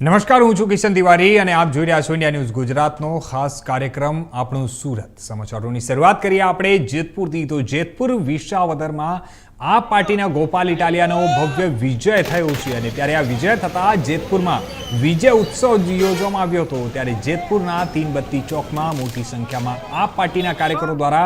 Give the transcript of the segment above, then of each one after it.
નમસ્કાર, હું છું કિશન તિવારી અને આપ જોઈ રહ્યા છો ઇન્ડિયા ન્યૂઝ ગુજરાતનો ખાસ કાર્યક્રમ, આપણું સુરત. સમાચારોની શરૂઆત કરીએ આપણે જેતપુરથી. તો જેતપુર વિસાવદરમાં આ પાર્ટીના ગોપાલ ઇટાલિયાનો ભવ્ય વિજય થયો છે અને ત્યારે આ વિજય થતાં જેતપુરમાં વિજય ઉત્સવ યોજવામાં આવ્યો હતો. ત્યારે જેતપુરના તીનબત્તી ચોકમાં મોટી સંખ્યામાં આ પાર્ટીના કાર્યકરો દ્વારા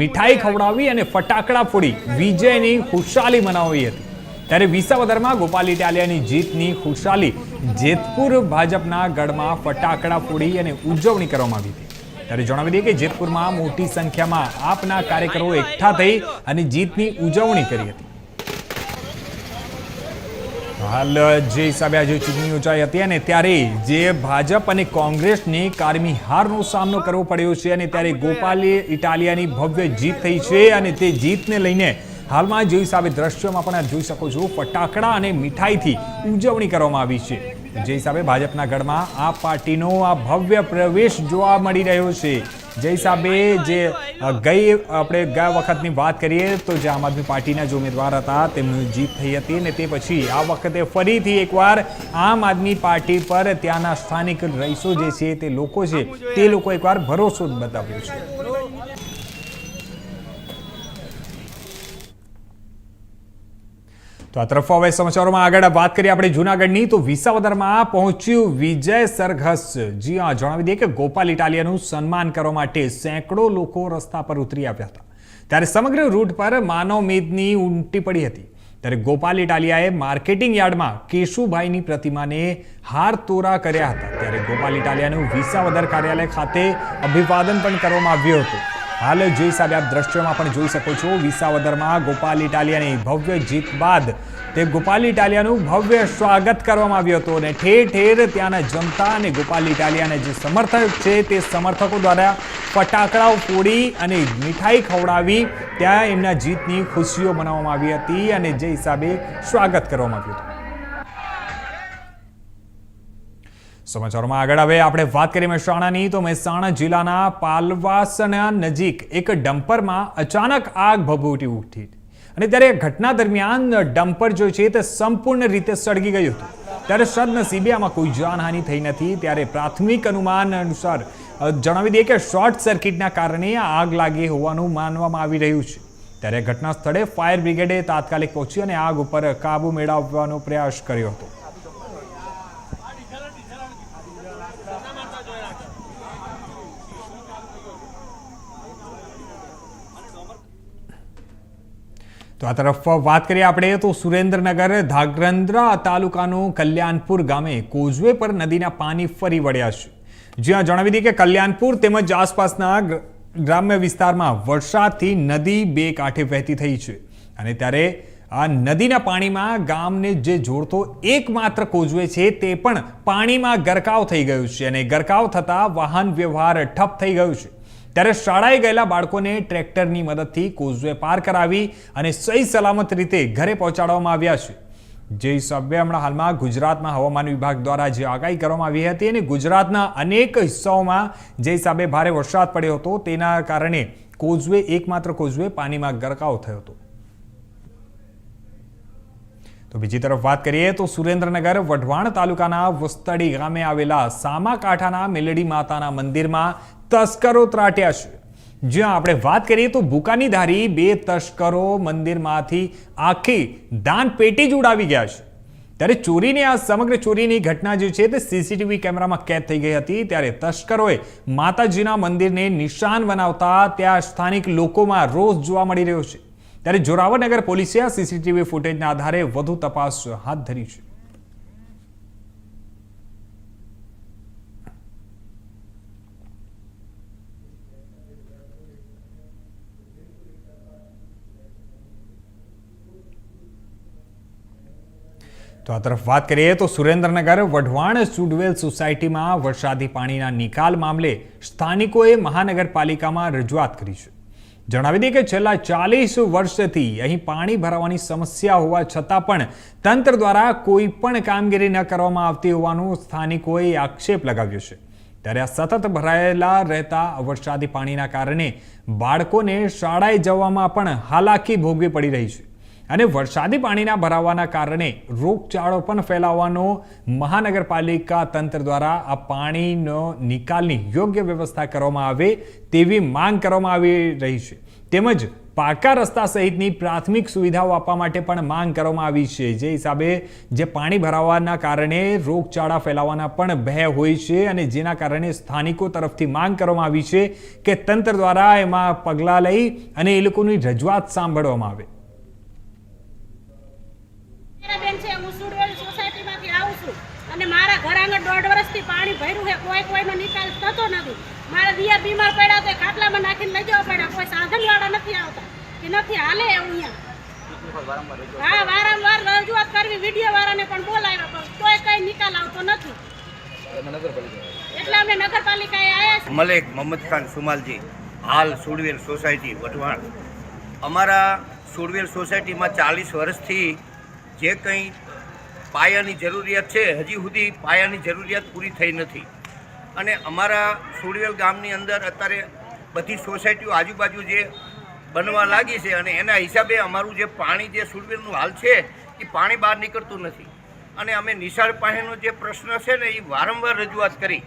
મીઠાઈ ખવડાવી અને ફટાકડા ફોડી વિજયની ખુશાલી મનાવી હતી. ત્યારે વિસાવદરમાં ગોપાલ ઇટાલિયાની જીતની ખુશાલી જેતપુર ભાજપના ગઢમાં ફટાકડા ફોડી અને ઉજવણી કરવામાં આવી હતી. ત્યારે જણાવી દઈએ કે જેતપુરમાં મોટી સંખ્યામાં આપના કાર્યકરો એકઠા થઈ અને જીતની ઉજવણી કરી હતી. હાલ જે હિસાબે આજે ચૂંટણી યોજાઈ હતી અને ત્યારે જે ભાજપ અને કોંગ્રેસને કારમી હારનો સામનો કરવો પડ્યો છે અને ત્યારે ગોપાલે ઇટાલિયાની ભવ્ય જીત થઈ છે અને તે જીતને લઈને હાલમાં જે હિસાબે દ્રશ્યોમાં પણ જોઈ શકો છો, ફટાકડા અને મીઠાઈથી ઉજવણી કરવામાં આવી છે. જે હિસાબે ભાજપના ગઢમાં આ પાર્ટીનો આ ભવ્ય પ્રવેશ જોવા મળી રહ્યો છે. જે હિસાબે જે ગઈ, આપણે ગયા વખતની વાત કરીએ તો જે આમ આદમી પાર્ટીના જે ઉમેદવાર હતા, તેમની જીત થઈ હતી અને તે પછી આ વખતે ફરીથી એકવાર આમ આદમી પાર્ટી પર ત્યાંના સ્થાનિક રહીશો જે છે તે લોકો છે, તે લોકો એકવાર ભરોસો બતાવ્યો છે. તો આ તરફ હવે સમાચારોમાં આગળ વાત કરીએ આપણે જૂનાગઢની. તો વિસાવદરમાં પહોંચ્યું વિજય સરઘસ. જી હા, જણાવી દઈએ કે ગોપાલ ઇટાલિયાનું સન્માન કરવા માટે સેંકડો લોકો રસ્તા પર ઉતરી આવ્યા હતા. ત્યારે સમગ્ર રૂટ પર માનવ મેદની ઉમટી પડી હતી. ત્યારે ગોપાલ ઇટાલિયાએ માર્કેટિંગ યાર્ડમાં કેશુભાઈની પ્રતિમાને હાર તોરા કર્યા હતા. ત્યારે ગોપાલ ઇટાલિયાનું વિસાવદર કાર્યાલય ખાતે અભિવાદન પણ કરવામાં આવ્યું હતું. હાલ જે હિસાબે આપ દ્રશ્યોમાં પણ જોઈ શકો છો વિસાવદરમાં ગોપાલ ઇટાલિયાની ભવ્ય જીત બાદ તે ગોપાલ ઇટાલિયાનું ભવ્ય સ્વાગત કરવામાં આવ્યું હતું અને ઠેર ઠેર ત્યાંના જનતા અને ગોપાલ ઇટાલિયાના જે સમર્થક છે તે સમર્થકો દ્વારા ફટાકડાઓ ફોડી અને મીઠાઈ ખવડાવી ત્યાં એમના જીતની ખુશીઓ મનાવવામાં આવી હતી અને જે હિસાબે સ્વાગત કરવામાં આવ્યું હતું. સમાચારોમાં આગળ હવે આપણે વાત કરીએ મહેસાણાની, તો મહેસાણા જિલ્લાના પાલવાસના નજીક એક ડમ્પરમાં અચાનક આગ ભભૂટી ઉઠી. અને ત્યારે ઘટના દરમિયાન ડમ્પર જો છે તે સંપૂર્ણ રીતે સળગી ગયું હતું. ત્યારે સદનસીબે આમાં કોઈ જાનહાનિ થઈ નથી. ત્યારે પ્રાથમિક અનુમાન અનુસાર જણાવી દઈએ કે શોર્ટ સર્કિટના કારણે આગ લાગી હોવાનું માનવામાં આવી રહ્યું છે. ત્યારે ઘટના સ્થળે ફાયર બ્રિગેડે તાત્કાલિક પહોંચી અને આગ ઉપર કાબુ મેળવવાનો પ્રયાસ કર્યો હતો. તો આ તરફ વાત કરીએ આપણે તો સુરેન્દ્રનગર ધાગ્રંદ્રા તાલુકાનું કલ્યાણપુર ગામે કોઝવે પર નદીના પાણી ફરી વળ્યા છે. જ્યાં જણાવી દઈએ કે કલ્યાણપુર તેમજ આસપાસના ગ્રામ્ય વિસ્તારમાં વરસાદથી નદી બે કાંઠે વહેતી થઈ છે. અને ત્યારે આ નદીના પાણીમાં ગામને જે જોડતો એકમાત્ર કોઝવે છે તે પણ પાણીમાં ગરકાવ થઈ ગયું છે અને ગરકાવ થતાં વાહન વ્યવહાર ઠપ થઈ ગયું છે. ત્યારે શાળાએ ગયેલા બાળકોને ટ્રેક્ટરની મદદથી કોઝવે પાર કરાવી અને સહી સલામત રીતે ઘરે પહોંચાડવામાં આવ્યા છે. જે હિસાબે હમણાં હાલમાં ગુજરાતમાં હવામાન વિભાગ દ્વારા જે આગાહી કરવામાં આવી હતી અને ગુજરાતના અનેક હિસ્સાઓમાં જે હિસાબે ભારે વરસાદ પડ્યો હતો તેના કારણે કોઝવે એકમાત્ર કોઝવે પાણીમાં ગરકાવ થયો હતો. તો બીજી તરફ વાત કરીએ તો સુરેન્દ્રનગર વઢવાણ તાલુકાના વસ્તડી ગામે આવેલા સામાકાંઠાના મેલડી માતાના મંદિરમાં તસ્કરો ત્રાટ્યા છે. જ્યાં આપણે વાત કરીએ તો ભૂકાની ધારી બે તસ્કરો મંદિરમાંથી આખી દાન પેટી જ ઉડાવી ગયા છે. ત્યારે ચોરીની આ સમગ્ર ચોરીની ઘટના જે છે તે સીસીટીવી કેમેરામાં કેદ થઈ ગઈ હતી. ત્યારે તસ્કરોએ માતાજીના મંદિરને નિશાન બનાવતા ત્યાં સ્થાનિક લોકોમાં રોષ જોવા મળી રહ્યો છે. ત્યારે જોરાવરનગર પોલીસે આ સીસીટીવી ફૂટેજના આધારે વધુ તપાસ હાથ ધરી છે. તો આ તરફ વાત કરીએ તો સુરેન્દ્રનગર વઢવાણ સુડવેલ સોસાયટીમાં વરસાદી પાણીના નિકાલ મામલે સ્થાનિકોએ મહાનગરપાલિકામાં રજૂઆત કરી છે. જણાવી દઈએ કે છેલ્લા ચાલીસ વર્ષથી અહીં પાણી ભરાવાની સમસ્યા હોવા છતાં પણ તંત્ર દ્વારા કોઈ પણ કામગીરી ન કરવામાં આવતી હોવાનું સ્થાનિકોએ આક્ષેપ લગાવ્યો છે. ત્યારે આ સતત ભરાયેલા રહેતા વરસાદી પાણીના કારણે બાળકોને શાળાએ જવામાં પણ હાલાકી ભોગવી પડી રહી છે. અને વરસાદી પાણીના ભરાવાના કારણે રોગચાળો પણ ફેલાવવાનો મહાનગરપાલિકા તંત્ર દ્વારા આ પાણીનો નિકાલની યોગ્ય વ્યવસ્થા કરવામાં આવે તેવી માંગ કરવામાં આવી રહી છે. તેમજ પાકા રસ્તા સહિતની પ્રાથમિક સુવિધાઓ આપવા માટે પણ માંગ કરવામાં આવી છે. જે હિસાબે જે પાણી ભરાવાના કારણે રોગચાળા ફેલાવાના પણ ભય હોય છે અને જેના કારણે સ્થાનિકો તરફથી માંગ કરવામાં આવી છે કે તંત્ર દ્વારા એમાં પગલાં લઈ અને એ લોકોની રજૂઆત સાંભળવામાં આવે મારા બેન છે હું સુડવેલ સોસાયટીમાંથી આવું છું અને મારા ઘર આગળ દોઢ વર્ષથી પાણી ભર્યું છે કોઈ કોઈનો નિકાલ થતો નથી. મારા દિયા બીમાર પડ્યા તો ખાટલામાં નાખીને લઈ જવા પડ્યા. કોઈ સાધનવાળા નથી આવતા. કે નથી હાલે એવું અહીંયા. હા, વારંવાર રજૂઆત કરવી વીડિયો વાળાને પણ બોલાવ્યા પણ તોય કઈ નિકાલ આવતો નથી. એટલે અમે નગરપાલિકાએ આવ્યા મલેક મોહમ્મદ ખાન સુમાલજી, હાલ સુડવેલ સોસાયટી, વઢવાણ. અમારા સુડવેલ સોસાયટીમાં ચાલીસ વર્ષથી જે કંઈ પાયાની જરૂરિયાત છે, હજી સુધી પાયાની જરૂરિયાત પૂરી થઈ નથી. અને અમારા સુડવેલ ગામની અંદર અત્યારે બધી સોસાયટીઓ આજુબાજુ જે બનવા લાગી છે અને એના હિસાબે અમારું જે પાણી જે સુડવેલનું હાલ છે, એ પાણી બહાર નીકળતું નથી. અને અમે નિશાળ પાસેનો જે પ્રશ્ન છે ને, એ વારંવાર રજૂઆત કરી.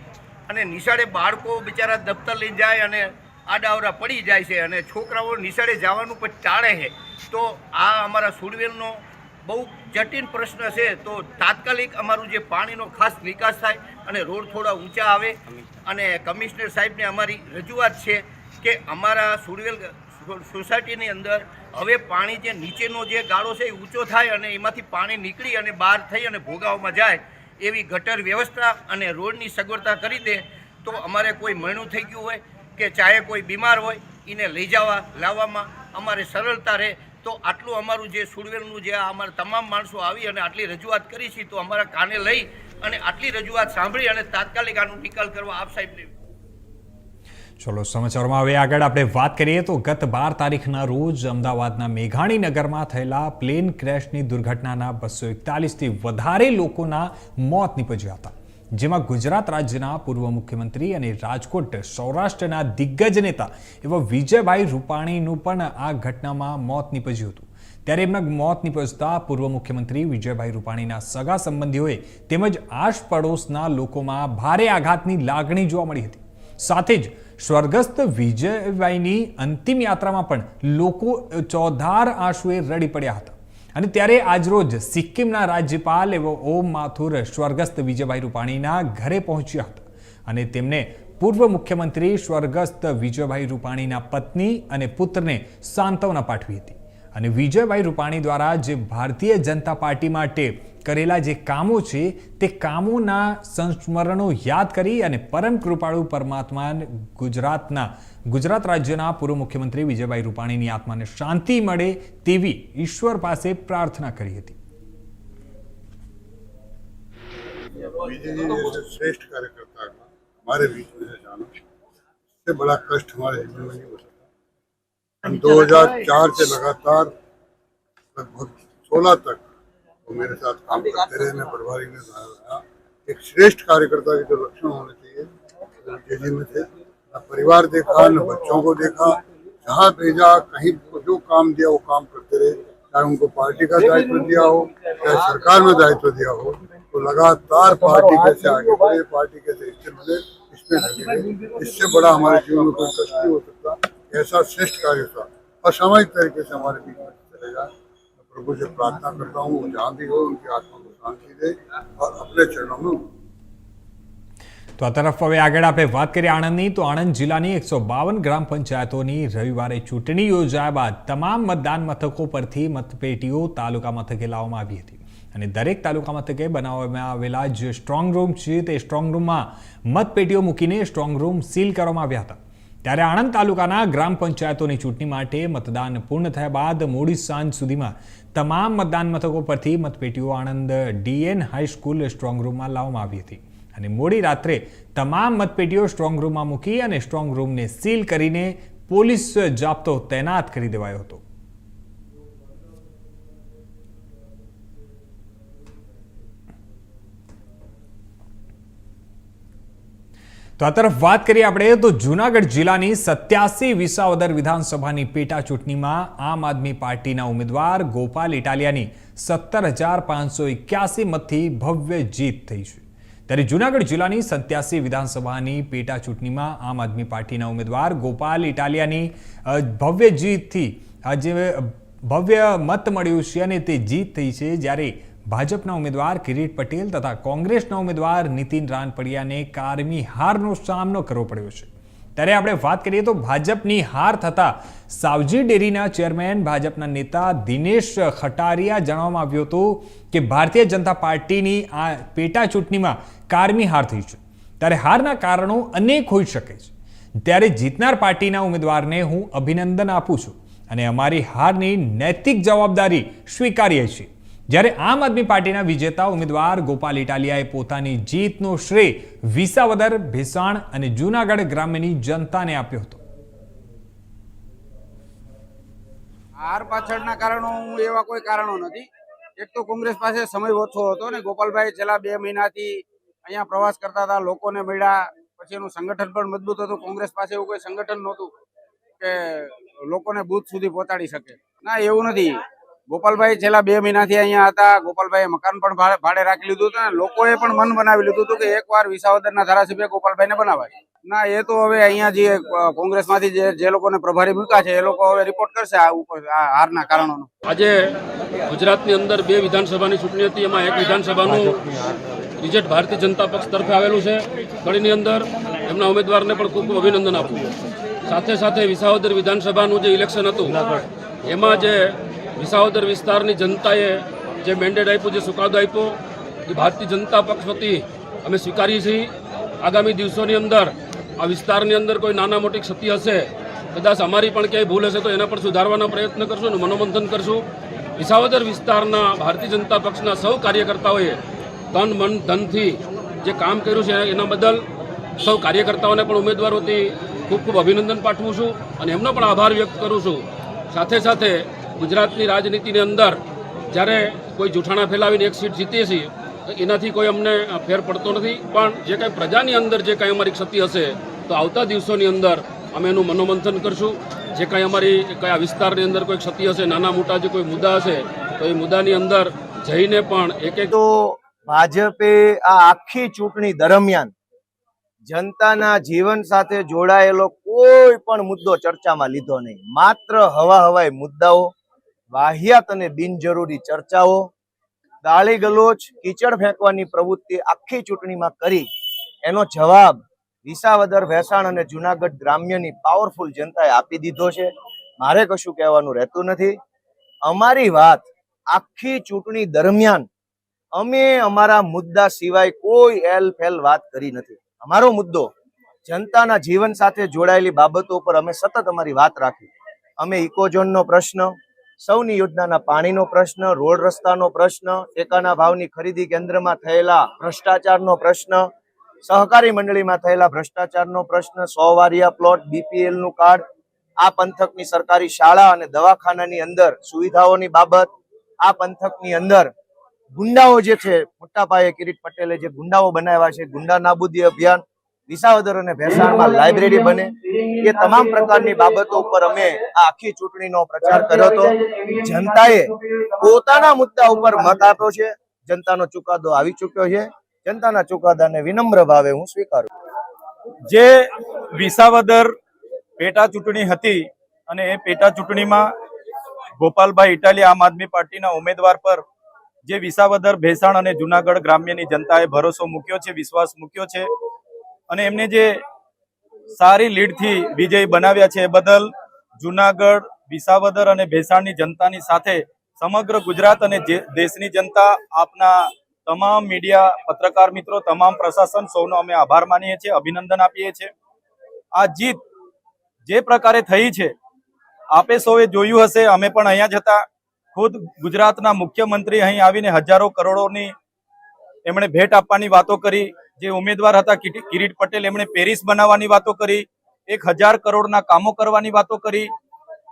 અને નિશાળે બાળકો બિચારા દફતર લઈને જાય અને આડાવરા પડી જાય છે અને છોકરાઓ નિશાળે જવાનું પણ ટાળે છે. તો આ અમારા સુડવેલનો બહુ જટિલ પ્રશ્ન છે, તો તાત્કાલિક અમારું જે પાણીનો ખાસ નિકાસ થાય અને રોડ થોડા ઊંચા આવે. અને કમિશનર સાહેબને અમારી રજૂઆત છે કે અમારા સુરવેલ સોસાયટીની અંદર હવે પાણી જે નીચેનો જે ગાળો છે એ ઊંચો થાય અને એમાંથી પાણી નીકળી અને બહાર થઈ અને ભોગાવમાં જાય એવી ગટર વ્યવસ્થા અને રોડની સગવડતા કરી દે, તો અમારે કોઈ મણું થઈ ગયું હોય કે ચાહે કોઈ બીમાર હોય, એને લઈ જવા, લાવવામાં અમારે સરળતા રહે તો આટલું અમારું જે સુડવેલનું જે અમારા તમામ માણસો આવી અને આટલી રજૂઆત કરી છે, તો અમારા કાને લઈ અને આટલી રજૂઆત સાંભળી અને તાત્કાલિક આનો નિકાલ કરવા આપ સાહેબને ચલો, સમાચારોમાં હવે આગળ આપણે વાત કરીએ તો ગત બાર તારીખના રોજ અમદાવાદના મેઘાણી નગરમાં થયેલા પ્લેન ક્રેશની દુર્ઘટનાના બસો એકતાલીસથી વધારે લોકોના મોત નીપજ્યા હતા. જેમાં ગુજરાત રાજ્યના પૂર્વ મુખ્યમંત્રી અને રાજકોટ સૌરાષ્ટ્રના દિગ્ગજ નેતા એવા વિજયભાઈ રૂપાણીનું પણ આ ઘટનામાં મોત નીપજ્યું હતું. ત્યારે એમના મોત નીપજતા પૂર્વ મુખ્યમંત્રી વિજયભાઈ રૂપાણીના સગા સંબંધીઓએ તેમજ આસપડોશના લોકોમાં ભારે આઘાતની લાગણી જોવા મળી હતી. સાથે જ સ્વર્ગસ્થ વિજયભાઈની અંતિમ યાત્રામાં પણ લોકો ચોધાર આંસુએ રડી પડ્યા હતા. અને ત્યારે આજરોજ સિક્કિમના રાજ્યપાલ એવો ઓમ માથુર સ્વર્ગસ્થ વિજયભાઈ રૂપાણીના ઘરે પહોંચ્યા હતા. અને તેમને પૂર્વ મુખ્યમંત્રી સ્વર્ગસ્થ વિજયભાઈ રૂપાણીના પત્ની અને પુત્રને સાંત્વના પાઠવી હતી. અને વિજયભાઈ રૂપાણી દ્વારા જે ભારતીય જનતા પાર્ટી માટે કરેલા જે કામો છે તે કામોના સંસ્મરણો યાદ કરી અને પરમ કૃપાળુ પરમાત્મા ગુજરાતના ગુજરાત રાજ્યના પૂર્વ મુખ્યમંત્રી વિજયભાઈ રૂપાણીની આત્માને શાંતિ મળે તેવી ઈશ્વર પાસે પ્રાર્થના કરી હતી विजय जी जैसे श्रेष्ठ कार्यकर्ता का हमारे बीच में है जाना इससे बड़ा कष्ट हमारे जीवन में नहीं हो सकता हम 2004 से लगातार लगभग 16 तक वो मेरे साथ काम करते रहे मैं प्रभारी में रहा एक श्रेष्ठ कार्यकर्ता के जो लक्षण होने चाहिए विजय जी में थे। न परिवार देखा न बच्चों को देखा जहाँ भेजा कहीं को जो काम दिया वो काम करते रहे। चाहे उनको पार्टी का दायित्व दिया हो चाहे सरकार में दायित्व दिया हो तो लगातार पार्टी कैसे आगे बढ़े पार्टी कैसे स्थिर बने इसमें लगे इससे बड़ा हमारे जीवन में कोई कष्ट नहीं हो सकता। ऐसा श्रेष्ठ कार्य था असामयिक तरीके से हमारे बीच में चलेगा मैं प्रभु से प्रार्थना करता हूँ वो जहाँ भी हो उनकी आत्मा को शांति दे और अपने चरणों में તો આ તરફ હવે આગળ આપણે વાત કરીએ આણંદની તો આણંદ જિલ્લાની એકસો બાવન ગ્રામ પંચાયતોની રવિવારે ચૂંટણી યોજાયા બાદ તમામ મતદાન મથકો પરથી મતપેટીઓ તાલુકા મથકે લાવવામાં આવી હતી અને દરેક તાલુકા મથકે બનાવવામાં આવેલા જે સ્ટ્રોંગ રૂમ છે તે સ્ટ્રોંગ રૂમમાં મતપેટીઓ મૂકીને સ્ટ્રોંગ રૂમ સીલ કરવામાં આવ્યા હતા ત્યારે આણંદ તાલુકાના ગ્રામ પંચાયતોની ચૂંટણી માટે મતદાન પૂર્ણ થયા બાદ મોડી સાંજ સુધીમાં તમામ મતદાન મથકો પરથી મતપેટીઓ Anand DN high school strong રૂમમાં લાવવામાં આવી હતી. અને મોડી રાત્રે તમામ મતપેટીઓ સ્ટ્રોંગ રૂમમાં મૂકી અને સ્ટ્રોંગ રૂમને સીલ કરીને પોલીસ જાપ્તો તૈનાત કરી દેવાયો હતો. તો આ તરફ વાત કરીએ આપણે તો જૂનાગઢ જિલ્લાની સત્યાસી વિસાવદર વિધાનસભાની પેટા ચૂંટણીમાં આમ આદમી પાર્ટીના ઉમેદવાર ગોપાલ ઇટાલિયાની સત્તર હજાર પાંચસો એક્યાસી મતથી ભવ્ય જીત થઈ છે. ત્યારે જૂનાગઢ જિલ્લાની સત્યાસી વિધાનસભાની પેટા ચૂંટણીમાં આમ આદમી પાર્ટીના ઉમેદવાર ગોપાલ ઇટાલિયાની ભવ્ય જીતથી આજે ભવ્ય મત મળ્યું છે અને તે જીત થઈ છે જ્યારે ભાજપના ઉમેદવાર કિરીટ પટેલ તથા કોંગ્રેસના ઉમેદવાર નીતિન રાનપડિયાને કારમી હારનો સામનો કરવો પડ્યો છે. ત્યારે આપણે વાત કરીએ તો ભાજપની હાર થતા સાવજી ડેરીના ચેરમેન ભાજપના નેતા દિનેશ ખટારિયા જણાવવામાં આવ્યું હતું કે ભારતીય જનતા પાર્ટીની આ પેટા ચૂંટણીમાં કારમી હાર થઈ છે. ત્યારે હારના કારણો અનેક હોઈ શકે છે. ત્યારે જીતનાર પાર્ટીના ઉમેદવારને હું અભિનંદન આપું છું અને અમારી હારની નૈતિક જવાબદારી સ્વીકારીએ છીએ. જ્યારે આમ આદમી પાર્ટીના વિજેતા ઉમેદવાર ગોપાલ ઇટાલિયાએ પોતાની જીતનો શ્રેય વિસાવદર, ભેસાણ અને જૂનાગઢ ગ્રામ્યની જનતાને આપ્યો હતો. હાર પાછળના કારણો હું એવા કોઈ કારણો નથી. એક તો કોંગ્રેસ પાસે સમય ઓછો હતો ને ગોપાલભાઈ છેલ્લા બે મહિનાથી અહીંયા પ્રવાસ કરતા હતા, લોકોને મળ્યા. પછી એનું સંગઠન પણ મજબૂત હતું. કોંગ્રેસ પાસે એવું કોઈ સંગઠન નહોતું કે લોકોને બૂથ સુધી પહોંચાડી શકે. ના, એવું નથી. ગોપાલભાઈ છેલ્લા બે મહિનાથી અહીંયા હતા. ગોપાલભાઈએ મકાન પણ ભાડે રાખી લીધું હતું લોકોએ પણ મન બનાવી લીધું હતું કે એકવાર વિસાવદરના ધારાસભ્ય ગોપાલભાઈને બનાવાય. ના, એ તો હવે અહીંયા જે કોંગ્રેસમાંથી જે લોકોને પ્રભારી મૂક્યા છે, એ લોકો હવે રિપોર્ટ કરશે આ ઉપર, આ હારના કારણોનો. આજે ગુજરાતની અંદર બે વિધાનસભાની ચૂંટણી હતી. એમાં એક વિધાનસભાનું રિઝલ્ટ ભારતીય જનતા પક્ષ તરફે આવેલું છે. કડીની અંદર એમના ઉમેદવારને પણ ખૂબ ખૂબ અભિનંદન આપું. સાથે સાથે વિસાવદર વિધાનસભાનું જે ઇલેક્શન હતું, એમાં જે વિસાવદર વિસ્તારની જનતાએ જે મેન્ડેટ આપ્યું, જે ચુકાદો આપ્યો, એ ભારતીય જનતા પક્ષ વતી અમે સ્વીકારીએ છીએ. આગામી દિવસોની અંદર આ વિસ્તારની અંદર કોઈ નાના મોટી ક્ષતિ હશે, કદાચ અમારી પણ ક્યાંય ભૂલ હશે, તો એના પર સુધારવાના પ્રયત્ન કરશું અને મનોમંથન કરશું. વિસાવદર વિસ્તારના ભારતીય જનતા પક્ષના સૌ કાર્યકર્તાઓએ તન, મન, ધનથી જે કામ કર્યું છે એના બદલ સૌ કાર્યકર્તાઓને પણ ઉમેદવાર વતી ખૂબ ખૂબ અભિનંદન પાઠવું છું અને એમનો પણ આભાર વ્યક્ત કરું છું. સાથે સાથે ગુજરાતની રાજનીતિની અંદર જ્યારે કોઈ જૂઠાણા ફેલાવીને એક સીટ જીતીએ છીએ, તો એનાથી કોઈ અમને ફેર પડતો નથી. પણ જે કાંઈ પ્રજાની અંદર જે કાંઈ અમારી ક્ષતિ હશે, તો આવતા દિવસોની અંદર અમે એનું મનોમંથન કરશું. જે કાંઈ અમારી કયા વિસ્તારની અંદર કોઈ ક્ષતિ હશે, નાના મોટા જે કોઈ મુદ્દા હશે, તો એ મુદ્દાની અંદર જઈને પણ એક એક તો ભાજપે આ આખી ચૂંટણી દરમિયાન જનતાના જીવન સાથે જોડાયેલો કોઈ પણ મુદ્દો ચર્ચામાં લીધો નહીં. માત્ર હવા હવાઈ મુદ્દાઓ વાહિયાત અને બિનજરૂરી ચર્ચાઓ, ગાળી ગલોચ, કીચડ ફેંકવાની પ્રવૃત્તિ આખી ચૂંટણીમાં કરી. એનો જવાબ વિસાવદર ભેસાણ અને જુનાગઢ ગ્રામ્યની પાવરફુલ જનતાએ આપી દીધો છે. મારે કશું કહેવાનું રહેતું નથી. અમારી વાત આખી ચૂંટણી દરમિયાન અમે અમારા મુદ્દા સિવાય કોઈ એલ ફેલ વાત કરી નથી. અમારો મુદ્દો જનતાના જીવન સાથે જોડાયેલી બાબતો પર અમે સતત અમારી વાત રાખી. અમે ઇકોઝોનનો પ્રશ્ન સૌની યોજનાના પાણીનો પ્રશ્ન, રોડ રસ્તાનો પ્રશ્ન, ટેકાના ભાવની ખરીદી કેન્દ્રમાં થયેલા ભ્રષ્ટાચારનો પ્રશ્ન, સહકારી મંડળીમાં થયેલા ભ્રષ્ટાચારનો પ્રશ્ન સો વારિયા પ્લોટ બીપીએલનું કાર્ડ, આ પંથકની સરકારી શાળા અને દવાખાનાની અંદર સુવિધાઓની બાબત, આ પંથકની અંદર ગુંડાઓ જે છે મોટા પાયે કિરીટ પટેલે જે ગુંડાઓ બનાવ્યા છે, ગુંડા નાબૂદી અભિયાન વિસાવદર અને ભેસાણમાં લાઇબ્રેરી બને. એ તમામ પ્રકારની બાબતો ઉપર અમે આખી ચૂંટણીનો પ્રચાર કર્યો હતો. જનતાએ પોતાના મુદ્દા ઉપર મત આપ્યો છે. જનતાનો ચુકાદો આવી ચૂક્યો છે. જનતાના ચુકાદાને વિનમ્ર ભાવે હું સ્વીકારું જે વિસાવદર પેટા ચૂંટણી હતી અને એ પેટા ચૂંટણીમાં ગોપાલભાઈ ઇટાલી આમ આદમી પાર્ટીના ઉમેદવાર પર જે વિસાવદર, ભેસાણ અને જુનાગઢ ગ્રામ્યની જનતાએ ભરોસો મૂક્યો છે, વિશ્વાસ મૂક્યો છે અને એમને જે સારી લીડથી વિજય બનાવ્યા છે એ બદલ જુનાગઢ, વિસાવદર અને ભેસાણની જનતાની સાથે સમગ્ર ગુજરાત અને દેશની જનતા આપના તમામ મીડિયા પત્રકાર મિત્રો, તમામ પ્રશાસન સૌનો અમે આભાર માનીએ છીએ, અભિનંદન આપીએ છીએ. આ જીત જે પ્રકારે થઈ છે, આપે સૌએ જોયું હશે, અમે પણ અહીંયા જતા ખુદ ગુજરાતના મુખ્યમંત્રી અહીં આવીને હજારો કરોડોની એમણે ભેટ આપવાની વાતો કરી. જે ઉમેદવાર હતા કિરીટ પટેલ, એમણે પેરિસ બનાવવાની વાતો કરી, એક હજાર કરોડના કામો કરવાની વાતો કરી.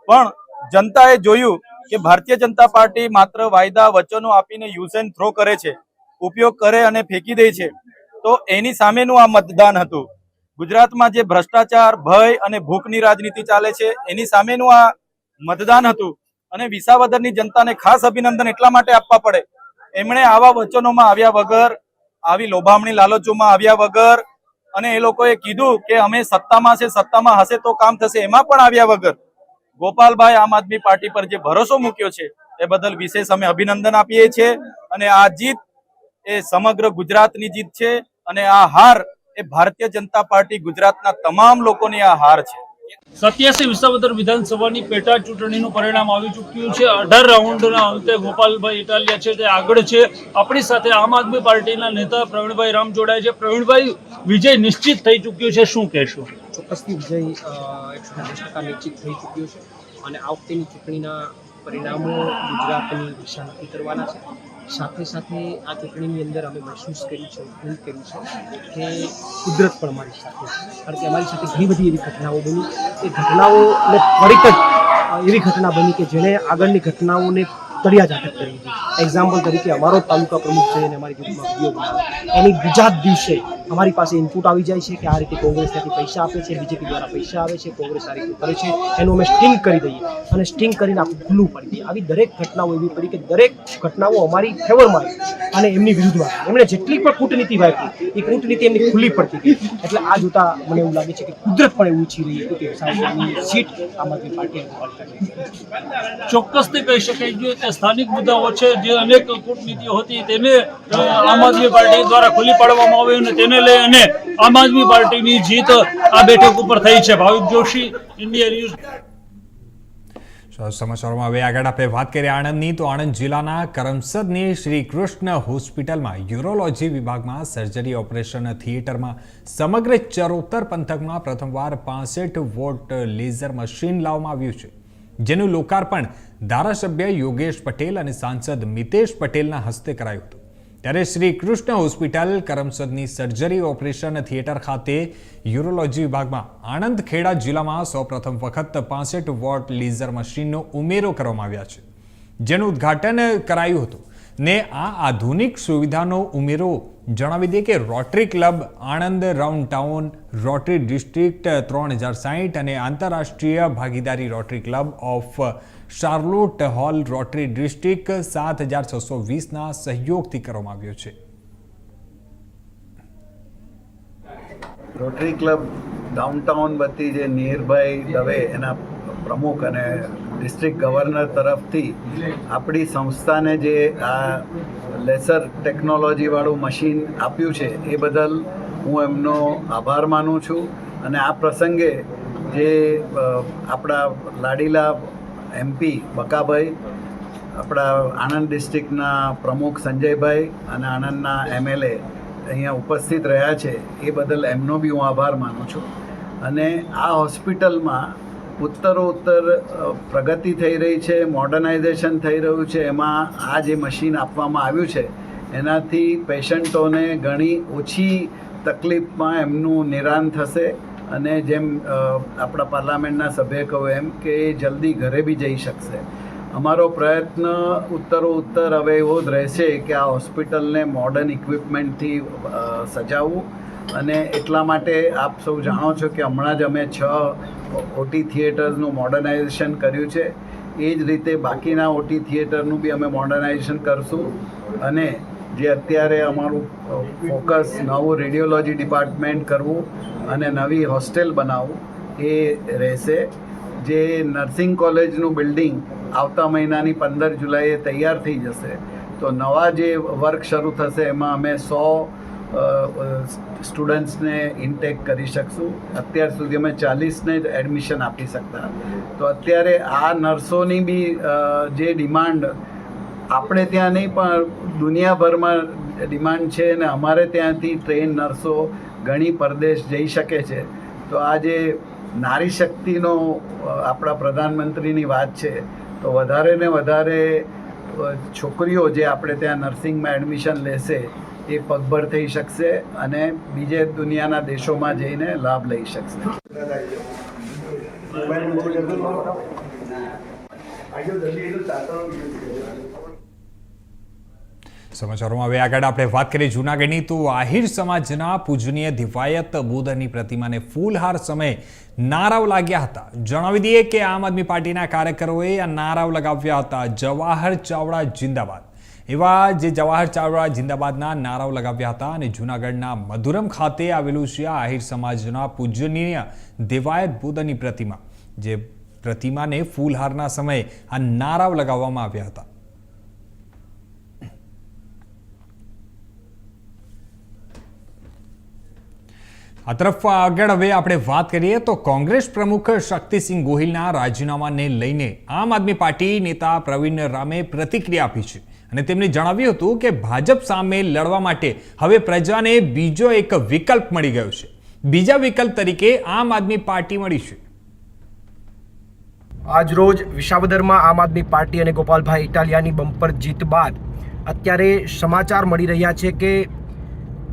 પણ જનતાએ જોયું કે ભારતીય જનતા પાર્ટી માત્ર વાયદા, વચનો આપીને યુઝ એન્ડ થ્રો કરે છે, ઉપયોગ કરે અને ફેંકી દે છે. તો એની સામેનું આ મતદાન હતું. ગુજરાતમાં જે ભ્રષ્ટાચાર, ભય અને ભૂખની રાજનીતિ ચાલે છે, એની સામેનું આ મતદાન હતું. અને વિસાવદરની જનતાને ખાસ અભિનંદન એટલા માટે આપવા પડે. એમણે આવા વચનોમાં આવ્યા વગર આવી લોભામણી લાલચોમાં આવ્યા વગર અને એ લોકોએ કીધું કે અમે સત્તામાં છે, સત્તામાં હશે તો કામ થશે. એમાં પણ આવ્યા વગર ગોપાલભાઈ આમ આદમી પાર્ટી પર જે ભરોસો મૂક્યો છે, એ બદલ વિશેષ અમે અભિનંદન આપીએ છીએ અને આ જીત એ સમગ્ર ગુજરાતની જીત છે અને આ હાર એ ભારતીય જનતા પાર્ટી ગુજરાતના તમામ લોકોની આ હાર છે. સત્યાસી વિસાવદર વિધાનસભાની પેટા ચૂંટણીનું પરિણામ આવી ચૂક્યું છે. અઢાર રાઉન્ડના અંતે ગોપાલભાઈ ઇટાલિયા છે તે આગળ છે. આપણી સાથે આમ આદમી પાર્ટીના નેતા પ્રવીણભાઈ રામ જોડાય છે. પ્રવીણભાઈ, વિજય નિશ્ચિત થઈ ચૂક્યો છે. શું કહેશો? ચોક્કસથી વિજય ટકા નિશ્ચિત થઈ ચૂક્યો છે. અને આ વખતેની ચૂંટણીના પરિણામો ગુજરાતની દિશા નક્કી કરવાના છે. સાથે સાથે આ ચૂંટણીની અંદર અમે મહેસૂસ કર્યું છે ફીલ કર્યું છે કે કુદરત પણ અમારી સાથે કારણ કે અમારી સાથે ઘણી બધી એવી ઘટનાઓ બની. એ ઘટનાઓને ત્વરિત જ એવી ઘટના બની કે જેણે આગળની ઘટનાઓને તળિયા જાતક કરી દીધી. એક્ઝામ્પલ તરીકે અમારો તાલુકા પ્રમુખ છે અને અમારી ગ્રુપમાં વીડિયો એની બીજા દિવસે અમારી પાસે ઇનપુટ આવી જાય છે કે આ રીતે કોંગ્રેસ ત્યાંથી પૈસા આપે છે, બીજેપી દ્વારા પૈસા આવે છે, કોંગ્રેસ આ રીતે કરે છે, એનું અમે સ્ટિંગ કરી દઈએ. અને સ્ટિંગ કરીને આખું ખુલ્લું પાડી દઈએ. આવી દરેક ઘટનાઓ એવી પડી કે દરેક ઘટનાઓ અમારી ફેવરમાં આવી અને એમની વિરુદ્ધમાં એમણે જેટલી પણ કૂટનીતિ વાપરી, એ કૂટનીતિ એમની ખુલ્લી પડતી હતી એટલે આ જોતા મને એવું લાગે છે કે કુદરત પણ એવું ઈચ્છી રહી હતી કે સીટ આમ આદમી પાર્ટી ચોક્કસથી કહી શકાય. જોઈએ કે સ્થાનિક મુદ્દાઓ છે, જે અનેક કૂટનીતિઓ હતી, તેને આમ આદમી પાર્ટી દ્વારા ખુલ્લી પાડવામાં આવી અને તેને લઈ અને આમ આદમી પાર્ટીની જીત આ બેઠક ઉપર થઈ છે. Bhavik Joshi, India News. સમાચારોમાં હવે આગળ આપણે વાત કરીએ આણંદની. તો આણંદ જિલ્લાના કરમસદની શ્રી કૃષ્ણ હોસ્પિટલમાં યુરોલોજી વિભાગમાં સર્જરી ઓપરેશન થિયેટરમાં સમગ્ર ચરોતર પંથકમાં પ્રથમવાર પાસઠ વોટ લેઝર મશીન લાવવામાં આવ્યું છે. જેનું લોકાર્પણ ધારાસભ્ય યોગેશ પટેલ અને સાંસદ મિતેશ પટેલના હસ્તે કરાયું હતું. ત્યારે શ્રી કૃષ્ણ હોસ્પિટલ કરમસદની સર્જરી ઓપરેશન થિયેટર ખાતે યુરોલોજી વિભાગમાં આણંદ ખેડા જિલ્લામાં સૌપ્રથમ વખત પાસઠ વોટ લેઝર મશીનનો ઉમેરો કરવામાં આવ્યા છે. જેનું ઉદ્ઘાટન કરાયું હતું ને આ આધુનિક સુવિધાનો ઉમેરો જણાવી દઈએ કે Rotary club Anand round town, Rotary district ત્રણ હજાર સાહીઠ અને આંતરરાષ્ટ્રીય ભાગીદારી Rotary club of Charlotte hall Rotary district સાત હજાર છસો વીસના સહયોગથી કરવામાં આવ્યો છે. રોટરી ક્લબ ડાઉનટાઉન વતી જે નિયરભાઈ દવે એના પ્રમુખ અને ડિસ્ટ્રિક્ટ ગવર્નર તરફથી આપણી સંસ્થાને જે આ લેસર ટેકનોલોજીવાળું મશીન આપ્યું છે એ બદલ હું એમનો આભાર માનું છું. અને આ પ્રસંગે જે આપણા લાડીલા એમપી બકાભાઈ, આપણા આણંદ ડિસ્ટ્રિક્ટના પ્રમુખ સંજયભાઈ અને આણંદના એમએલએ અહીંયા ઉપસ્થિત રહ્યા છે, એ બદલ એમનો બી હું આભાર માનું છું. અને આ હોસ્પિટલમાં ઉત્તરોત્તર પ્રગતિ થઈ રહી છે, મોડર્નાઇઝેશન થઈ રહ્યું છે, એમાં આ જે મશીન આપવામાં આવ્યું છે, એનાથી પેશન્ટોને ઘણી ઓછી તકલીફમાં એમનું નિરાન થશે. અને જેમ આપણા પાર્લામેન્ટના સભ્ય કહ્યું એમ કે એ જલ્દી ઘરે બી જઈ શકશે. અમારો પ્રયત્ન ઉત્તરો ઉત્તર હવે એવો જ રહેશે કે આ હોસ્પિટલને મોડર્ન ઇક્વિપમેન્ટથી સજાવવું. અને એટલા માટે આપ સૌ જાણો છો કે હમણાં જ અમે છ ઓટી થિયેટર્સનું મોડર્નાઇઝેશન કર્યું છે. એ જ રીતે બાકીના ઓટી થિયેટરનું બી અમે મોડર્નાઇઝેશન કરશું. અને જે અત્યારે અમારું ફોકસ નવું રેડિયોલોજી ડિપાર્ટમેન્ટ કરવું અને નવી હોસ્ટેલ બનાવવું એ રહેશે. જે નર્સિંગ કોલેજનું બિલ્ડિંગ આવતા મહિનાની પંદર જુલાઈએ તૈયાર થઈ જશે. તો નવા જે વર્ક શરૂ થશે એમાં અમે સો સ્ટુડન્ટ્સને ઇન્ટેક કરી શકશું. અત્યાર સુધી અમે ચાલીસને જ એડમિશન આપી શકતા. તો અત્યારે આ નર્સોની બી જે ડિમાન્ડ આપણે ત્યાં નહીં પણ દુનિયાભરમાં ડિમાન્ડ છે અને અમારે ત્યાંથી ટ્રેન નર્સો ઘણી પરદેશ જઈ શકે છે. તો આ જે નારી શક્તિનો આપણા પ્રધાનમંત્રીની વાત છે તો વધારે ને વધારે છોકરીઓ જે આપણે ત્યાં નર્સિંગમાં એડમિશન લેશે એ પગભર થઈ શકશે અને બીજે દુનિયાના દેશોમાં જઈને લાભ લઈ શકશે. સમાચારોમાં હવે આગળ આપણે વાત કરીએ જૂનાગઢની, તો આહિર સમાજના પૂજનીય દિવાયત બુદ્ધની પ્રતિમાને ફૂલહાર સમયે નારાવ લાગ્યા હતા. જણાવી દઈએ કે આમ આદમી પાર્ટીના કાર્યકરોએ આ નારાવ લગાવ્યા હતા. જવાહર ચાવડા જિંદાબાદ. એવા જે જવાહર ચાવડા જિંદાબાદના નારાવ લગાવ્યા હતા અને જૂનાગઢના મધુરમ ખાતે આવેલું છે આહિર સમાજના પૂજનીય દિવાયત બુદ્ધની પ્રતિમા. જે પ્રતિમાને ફૂલહારના સમયે આ નારાવ લગાવવામાં આવ્યા હતા. આ તરફ આગળ હવે આપણે વાત કરીએ તો કોંગ્રેસ પ્રમુખ શક્તિસિંહ ગોહિલના રાજીનામાને લઈને આમ આદમી પાર્ટી નેતા પ્રવીણ રામે પ્રતિક્રિયા આપી છે. અને તેમણે જણાવ્યું હતું કે ભાજપ સામે લડવા માટે હવે પ્રજાને બીજો એક વિકલ્પ મળી ગયો છે. બીજા વિકલ્પ તરીકે આમ આદમી પાર્ટી મળી છે. આજરોજ વિસાવદરમાં આમ આદમી પાર્ટી અને ગોપાલભાઈ ઇટાલિયાની બમ્પર જીત બાદ અત્યારે સમાચાર મળી રહ્યા છે કે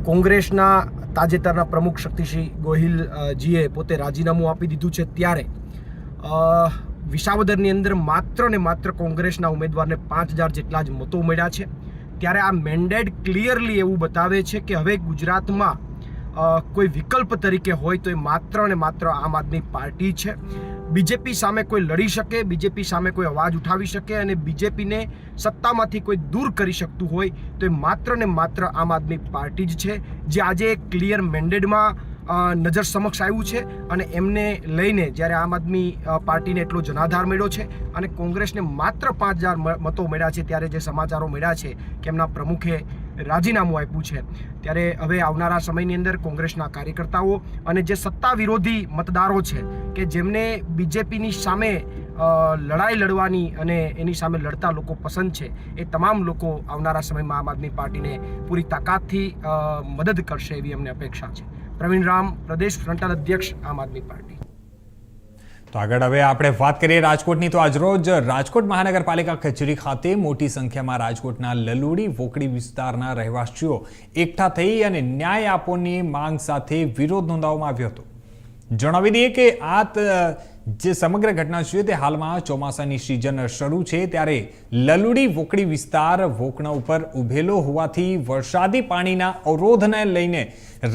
કોંગ્રેસના તાજેતરના પ્રમુખ શક્તિસિંહ ગોહિલજીએ પોતે રાજીનામું આપી દીધું છે ત્યારે વિસાવદરની અંદર માત્ર ને માત્ર કોંગ્રેસના ઉમેદવારને પાંચ હજાર જેટલા જ મતો મળ્યા છે. ત્યારે આ મેન્ડેટ ક્લિયરલી એવું બતાવે છે કે હવે ગુજરાતમાં કોઈ વિકલ્પ તરીકે હોય તો એ માત્ર ને માત્ર આમ આદમી પાર્ટી છે. બીજેપી સામે કોઈ લડી શકે, બીજેપી સામે કોઈ અવાજ ઉઠાવી શકે અને બીજેપીને સત્તામાંથી કોઈ દૂર કરી શકતું હોય, તો એ માત્ર ને માત્ર આમ આદમી પાર્ટી જ છે, જે આજે એક ક્લિયર મેન્ડેડમાં નજર સમક્ષ આવ્યું છે અને એમને લઈને જ્યારે આમ આદમી પાર્ટીને એટલો જનાધાર મળ્યો છે અને કોંગ્રેસને માત્ર પાંચ હજાર મતો મળ્યા છે, ત્યારે જે સમાચારો મળ્યા છે કે એમના પ્રમુખે રાજીનામું આપ્યું છે. ત્યારે હવે આવનારા સમયની અંદર કોંગ્રેસના કાર્યકર્તાઓ અને જે સત્તા વિરોધી મતદારો છે કે જેમને બીજેપીની સામે લડાઈ લડવાની અને એની સામે લડતા લોકો પસંદ છે, એ તમામ લોકો આવનારા સમયમાં આમ આદમી પાર્ટીને પૂરી તાકાતથી મદદ કરશે એવી અમને અપેક્ષા છે. પ્રવીણ રામ, પ્રદેશ ફ્રન્ટલ અધ્યક્ષ આમ આદમી પાર્ટી. તો આગળ હવે આપણે વાત કરીએ રાજકોટની, તો આજરોજ રાજકોટ મહાનગરપાલિકા કચેરી ખાતે મોટી સંખ્યામાં રાજકોટના લલુડી વોકડી વિસ્તારના રહેવાસીઓ એકઠા થઈ અને ન્યાય આપોની માંગ સાથે વિરોધ નોંધાવવામાં આવ્યો હતો. જણાવી દઈએ કે આ જે સમગ્ર ઘટના છે તે હાલમાં ચોમાસાની સિઝન શરૂ છે, ત્યારે લલુડી વોકડી વિસ્તાર વોકણા ઉપર ઉભેલો હોવાથી વરસાદી પાણીના અવરોધને લઈને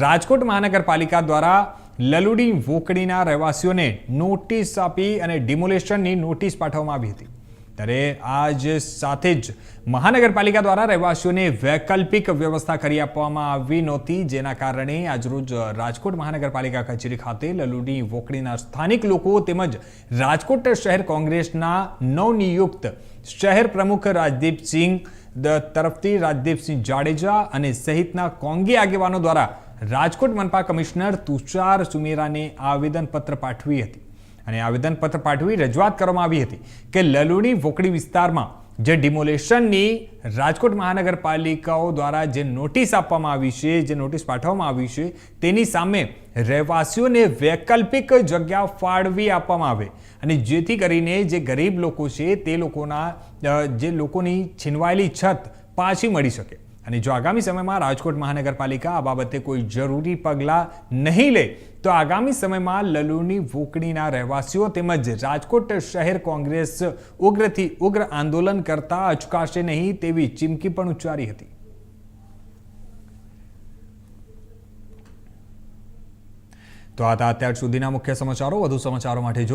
રાજકોટ મહાનગરપાલિકા દ્વારા લલુડી વોકડીના રહેવાસીઓને નોટિસ આપી અને ડિમોલેશનની નોટિસ પાઠવવામાં આવી હતી. ત્યારે આજ સાથે જ મહાનગરપાલિકા દ્વારા રહેવાસીઓને વૈકલ્પિક વ્યવસ્થા કરી આપવામાં આવી નહોતી. જેના કારણે આજરોજ રાજકોટ મહાનગરપાલિકા કચેરી ખાતે લલુડી વોકડીના સ્થાનિક લોકો તેમજ રાજકોટ શહેર કોંગ્રેસના નવનિયુક્ત શહેર પ્રમુખ રાજદીપસિંહ તરફથી રાજદીપસિંહ જાડેજા અને સહિતના કોંગી આગેવાનો દ્વારા રાજકોટ મનપા કમિશનર તુષાર સુમેરાને આવેદનપત્ર પાઠવી હતી. અને આવેદનપત્ર પાઠવી રજૂઆત કરવામાં આવી હતી કે લલુણી વોકડી વિસ્તારમાં જે ડિમોલેશનની રાજકોટ મહાનગરપાલિકાઓ દ્વારા જે નોટિસ આપવામાં આવી છે, જે નોટિસ પાઠવવામાં આવી છે, તેની સામે રહેવાસીઓને વૈકલ્પિક જગ્યા ફાળવી આપવામાં આવે. અને જેથી કરીને જે ગરીબ લોકો છે, તે લોકોના જે લોકોની છીનવાયેલી છત પાછી મળી શકે. અને જો આગામી સમયમાં રાજકોટ મહાનગરપાલિકા આ બાબતે કોઈ જરૂરી પગલાં નહીં લે, તો આગામી સમયમાં લલુની વોકડીના રહેવાસીઓ તેમજ રાજકોટ શહેર કોંગ્રેસ ઉગ્રથી ઉગ્ર આંદોલન કરતા અચકાશે નહીં તેવી ચીમકી પણ ઉચ્ચારી હતી. તો આ અત્યાર સુધીના મુખ્ય સમાચારો. વધુ સમાચારો માટે જો